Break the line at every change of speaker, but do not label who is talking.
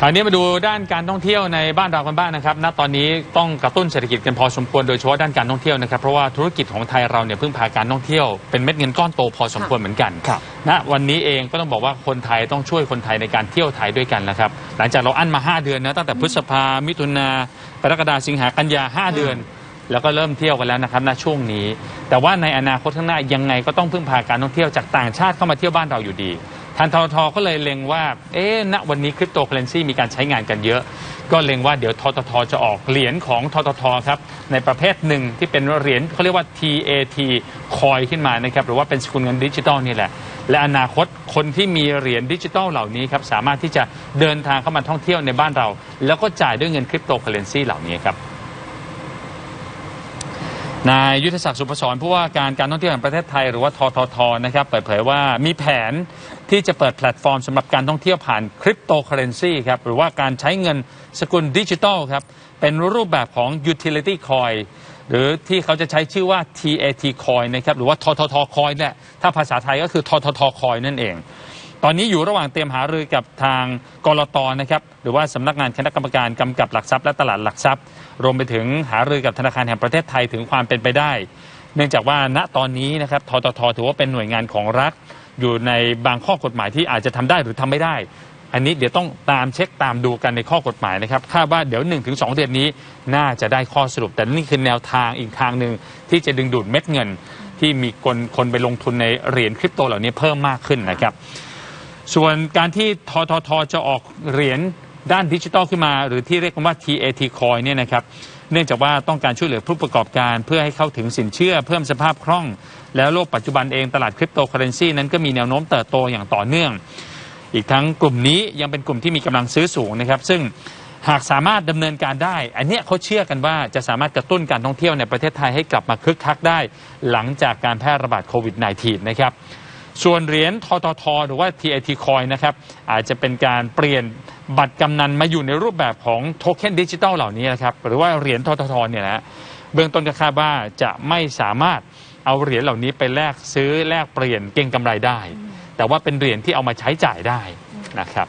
คราวนี้มาดูด้านการท่องเที่ยวในบ้านเรากันบ้างนะครับ ณ ตอนนี้ต้องกระตุ้นเศรษฐกิจกันพอสมควรโดยเฉพาะด้านการท่องเที่ยวนะครับ เพราะว่าธุรกิจของไทยเราเนี่ยเพิ่งพาการท่องเที่ยวเป็นเม็ดเงินก้อนโตพอสมควรเหมือนกัน
ครับ
ณวันนี้เองก็ต้องบอกว่าคนไทยต้องช่วยคนไทยในการเที่ยวไทยด้วยกันนะครับ หลังจากเราอั้นมา 5 เดือนนะตั้งแต่พฤษภา มิถุนากรกฎาสิงหากันยา 5 เดือนแล้วก็เริ่มเที่ยวกันแล้วนะครับณช่วงนี้ แต่ว่าในอนาคตข้างหน้ายังไงก็ต้องพึ่งพาการท่องเที่ยวจากต่างชาติเข้ามาเที่ยวบ้านเราอยู่ดี ทางททก็เลยเล็งว่า เอ๊ะ ณ วันนี้คริปโตเคอเรนซีมีการใช้งานกันเยอะ ก็เล็งว่าเดี๋ยวทททจะออกเหรียญของทททครับ ในประเภทหนึ่งที่เป็นเหรียญเขาเรียกว่า TAT คอยขึ้นมานะครับ หรือว่าเป็นสกุลเงินดิจิตอลนี่แหละ และอนาคตคนที่มีเหรียญดิจิตอลเหล่านี้ครับ สามารถที่จะเดินทางเข้ามาท่องเที่ยวในบ้านเรา แล้วก็จ่ายด้วยเงินคริปโตเคอเรนซีเหล่านี้ครับ นายยุทธศักดิ์สุพศรผู้ว่าการการท่องเที่ยวแห่งประเทศไทยหรือว่าทททนะครับเปิดเผยว่ามีแผนที่จะเปิดแพลตฟอร์มสำหรับการท่องเที่ยวผ่านคริปโตเคอเรนซีครับหรือว่าการใช้เงินสกุลดิจิทัลครับเป็นรูปแบบของ utility coin หรือที่เขาจะใช้ชื่อว่า TAT coin นะครับหรือว่าททท coin เนี่ยถ้าภาษาไทยก็คือททท coin นั่นเอง ตอนนี้อยู่ระหว่างเตรียมหารือกับทางกรตนะครับหรือว่าสำนักงานคณะกรรมการกำกับหลักทรัพย์และตลาดหลักทรัพย์ รวมไปถึงหารือกับธนาคารแห่งประเทศไทยถึงความเป็นไปได้ เนื่องจากว่าณตอนนี้นะครับทททถือว่าเป็นหน่วยงานของรัฐ อยู่ในบางข้อกฎหมายที่อาจจะทำได้หรือทำไม่ได้ อันนี้เดี๋ยวต้องตามเช็คตามดูกันในข้อกฎหมายนะครับคาดว่าเดี๋ยว 1-2 เดือนนี้น่าจะได้ข้อสรุป แต่นี่คือแนวทางอีกทางหนึ่งที่จะดึงดูดเม็ดเงินที่มีคนคนไปลงทุนในเหรียญคริปโตเหล่านี้เพิ่มมากขึ้นนะครับ ส่วนการที่ทททจะออกเหรียญด้านดิจิทัลขึ้นมา หรือที่เรียกว่า TAT coin เนี่ยนะครับเนื่องจากว่าต้องการช่วยเหลือผู้ประกอบการ เพื่อให้เข้าถึงสินเชื่อเพิ่มสภาพคล่อง แล้วโลกปัจจุบันเองตลาดคริปโตเคอเรนซีนั้นก็มีแนวโน้มเติบโตอย่างต่อเนื่อง อีกทั้งกลุ่มนี้ยังเป็นกลุ่มที่มีกำลังซื้อสูงนะครับ ซึ่งหากสามารถดำเนินการได้ อันเนี้ยเขาเชื่อกันว่าจะสามารถกระตุ้นการท่องเที่ยวในประเทศไทยให้กลับมาคึกคักได้ หลังจากการแพร่ระบาดโควิด -19 นะครับ ส่วนเหรียญทททหรือว่า TAT coin นะครับอาจจะเป็นการเปลี่ยนบัตรกำนันมาอยู่ในรูปแบบของโทเค็นดิจิตอลเหล่านี้นะครับหรือว่าเหรียญทททเนี่ยนะเบื้องต้นก็คาดว่าจะไม่สามารถเอาเหรียญเหล่านี้ไปแลกซื้อแลกเปลี่ยนเก็งกำไรได้ แต่ว่าเป็นเหรียญที่เอามาใช้จ่ายได้นะครับ